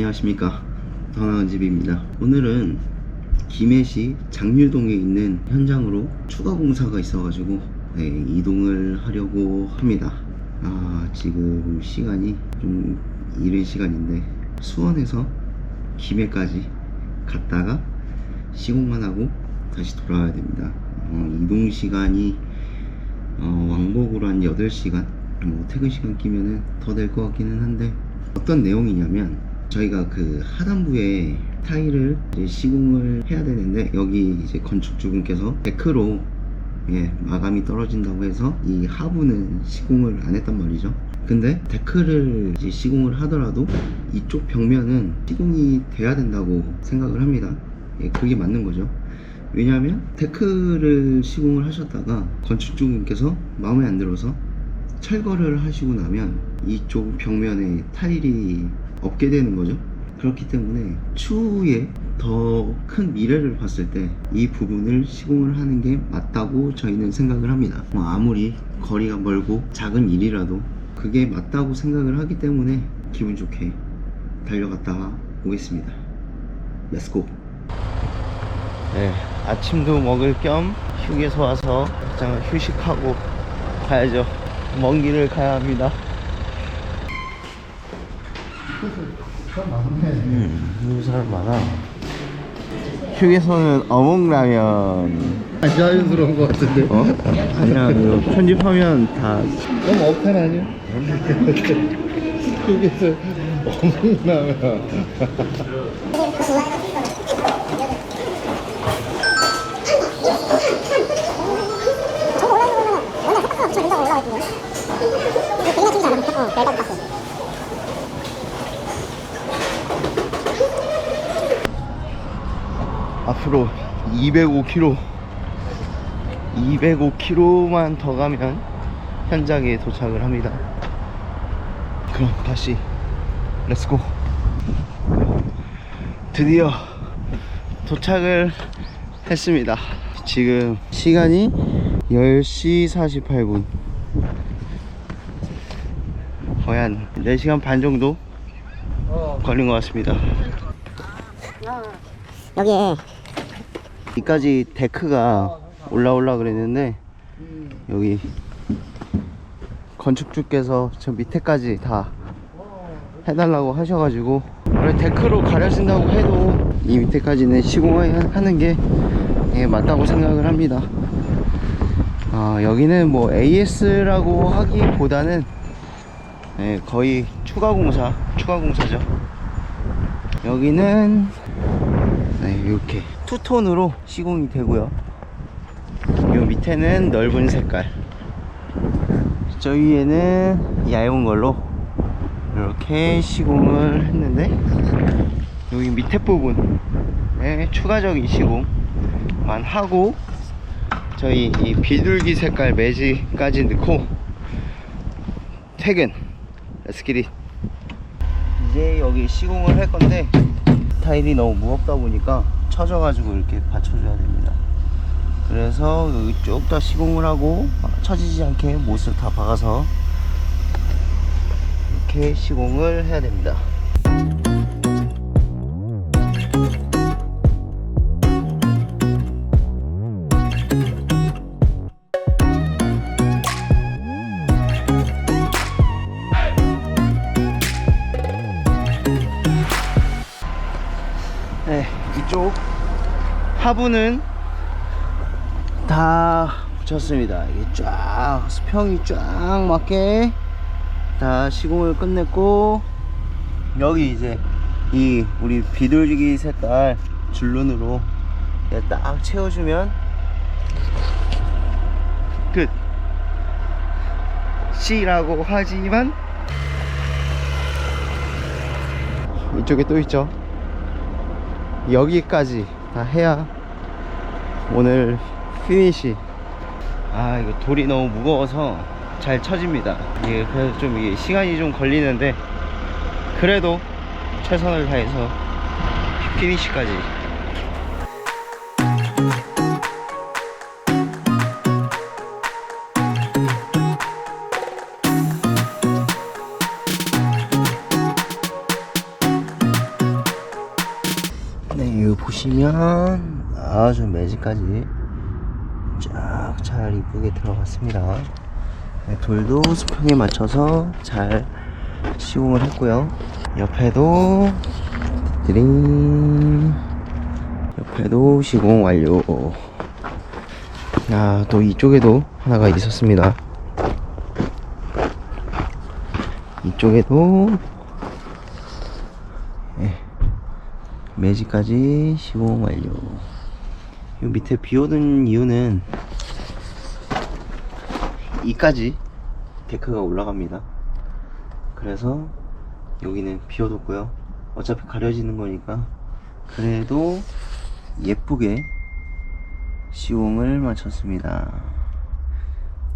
안녕하십니까. 더나은 집입니다. 오늘은 김해시 장류동에 있는 현장으로 추가 공사가 있어가지고 네, 이동을 하려고 합니다. 아 지금 시간이 좀 이른 시간인데 수원에서 김해까지 갔다가 시공만 하고 다시 돌아와야 됩니다. 어, 이동 시간이 어, 왕복으로 한 8시간 뭐 퇴근 시간 끼면은 더 될 것 같기는 한데 어떤 내용이냐면 저희가 그 하단부에 타일을 시공을 해야 되는데 여기 이제 건축주분께서 데크로 예, 마감이 떨어진다고 해서 이 하부는 시공을 안 했단 말이죠. 근데 데크를 시공을 하더라도 이쪽 벽면은 시공이 돼야 된다고 생각을 합니다. 예, 그게 맞는 거죠. 왜냐하면 데크를 시공을 하셨다가 건축주분께서 마음에 안 들어서 철거를 하시고 나면 이쪽 벽면에 타일이 없게 되는 거죠. 그렇기 때문에 추후에 더 큰 미래를 봤을 때 이 부분을 시공을 하는 게 맞다고 저희는 생각을 합니다. 뭐 아무리 거리가 멀고 작은 일이라도 그게 맞다고 생각을 하기 때문에 기분 좋게 달려갔다가 오겠습니다. 렛츠고! 네, 아침도 먹을 겸 휴게소 와서 잠깐 휴식하고 가야죠. 먼 길을 가야 합니다. 음, 너무 사람 많아. 휴게소는 어묵라면. 아, 자연스러운 것 같은데. 어? 아니야, 이거 편집하면 다. 너무 억텐 아니야? 여기서 어묵라면. 저거 올라가는 거는 원래 색깔 엄청 된다고 올라가 있거든요. 이거 되게 튀지 않아. 어, 내가 봤어. 앞으로 205km 205km만 더 가면 현장에 도착을 합니다. 그럼 다시 렛츠고 드디어 도착을 했습니다. 지금 시간이 10시 48분. 거의 한 4시간 반 정도 걸린 것 같습니다. 여기에 여기까지 데크가 올라올라 그랬는데 여기 건축주께서 저 밑에까지 다 해달라고 하셔가지고 원래 데크로 가려진다고 해도 이 밑에까지는 시공하는 게 예, 맞다고 생각을 합니다. 아, 여기는 뭐 AS라고 하기보다는 예, 거의 추가 공사 추가 공사죠. 여기는 네, 이렇게 투톤으로 시공이 되고요. 요 밑에는 넓은 색깔. 저 위에는 얇은 걸로 이렇게 시공을 했는데 여기 밑에 부분에 추가적인 시공만 하고 저희 이 비둘기 색깔 매직까지 넣고 퇴근. It. 이제 여기 시공을 할 건데 타일이 너무 무겁다 보니까 처져가지고 이렇게 받쳐줘야 됩니다. 그래서 여기 쭉 다 시공을 하고 처지지 않게 못을 다 박아서 이렇게 시공을 해야 됩니다. 이쪽 하부는 다 붙였습니다. 이게 쫙 수평이 쫙 맞게 다 시공을 끝냈고 여기 이제 이 우리 비둘기 색깔 줄눈으로 딱 채워주면 끝. C라고 하지만 이쪽에 또 있죠. 여기까지 다 해야 오늘 피니시 아 이거 돌이 너무 무거워서 잘 쳐집니다. 이게 그래서 좀 이게 시간이 좀 걸리는데 그래도 최선을 다해서 피니시까지 보시면 아주 매직까지 쫙 잘 이쁘게 들어갔습니다. 네, 돌도 수평에 맞춰서 잘 시공을 했고요. 옆에도 드링 옆에도 시공 완료. 아, 또 이쪽에도 하나가 있었습니다. 이쪽에도 예, 매직까지 시공 완료. 이 밑에 비오는 이유는 이까지 데크가 올라갑니다. 그래서 여기는 비워뒀고요. 어차피 가려지는 거니까 그래도 예쁘게 시공을 마쳤습니다.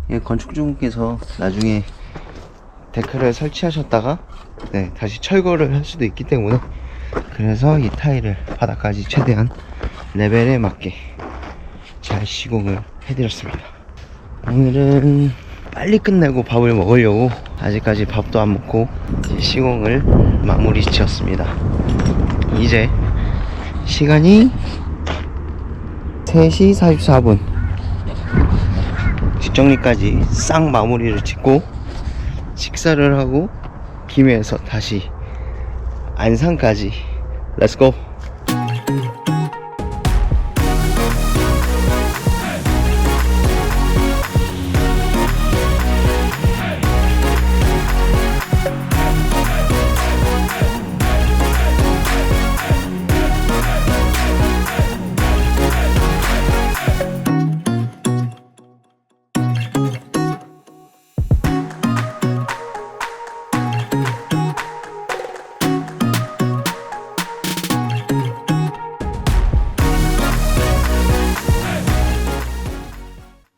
예, 건축주분께서 나중에 데크를 설치하셨다가 네, 다시 철거를 할 수도 있기 때문에 그래서 이 타일을 바닥까지 최대한 레벨에 맞게 잘 시공을 해드렸습니다. 오늘은 빨리 끝내고 밥을 먹으려고 아직까지 밥도 안 먹고 시공을 마무리 지었습니다. 이제 시간이 3시 44분 뒷정리까지 싹 마무리를 짓고 식사를 하고 김해에서 다시 안산까지 렛츠고